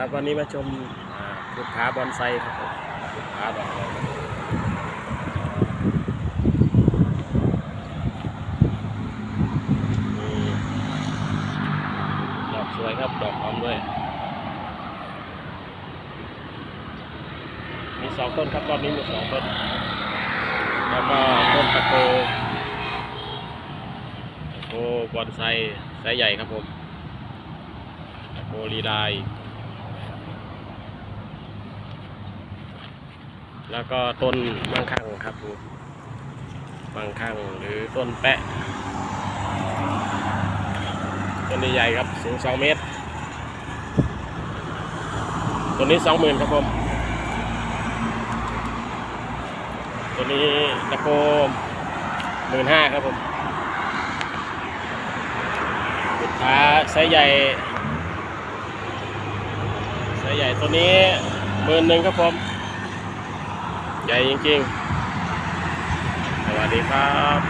ครับวันนี้มาชมอ่าพุทธาบอนไซครับผมพุทธาบอนไซดอกสวยครับ ดอกหอมด้วย มีสองต้นครับรอบนี้มีสองต้น แล้วก็ต้นตะโกตะโกบอนไซไซใหญ่ครับผมตะโกลีลาย แล้วก็ต้นมังคังครับผมมังคังหรือต้นแปะ ต้นใหญ่ครับสูงสองเมตร ต้นนี้สองหมื่นครับผม ตัวนี้ตะโกหมื่นห้าครับผมลูกค้าไซส์ใหญ่ไซส์ใหญ่ตัวนี้หมื่นหนึ่งครับผม ใหญ่จริงๆ สวัสดีครับ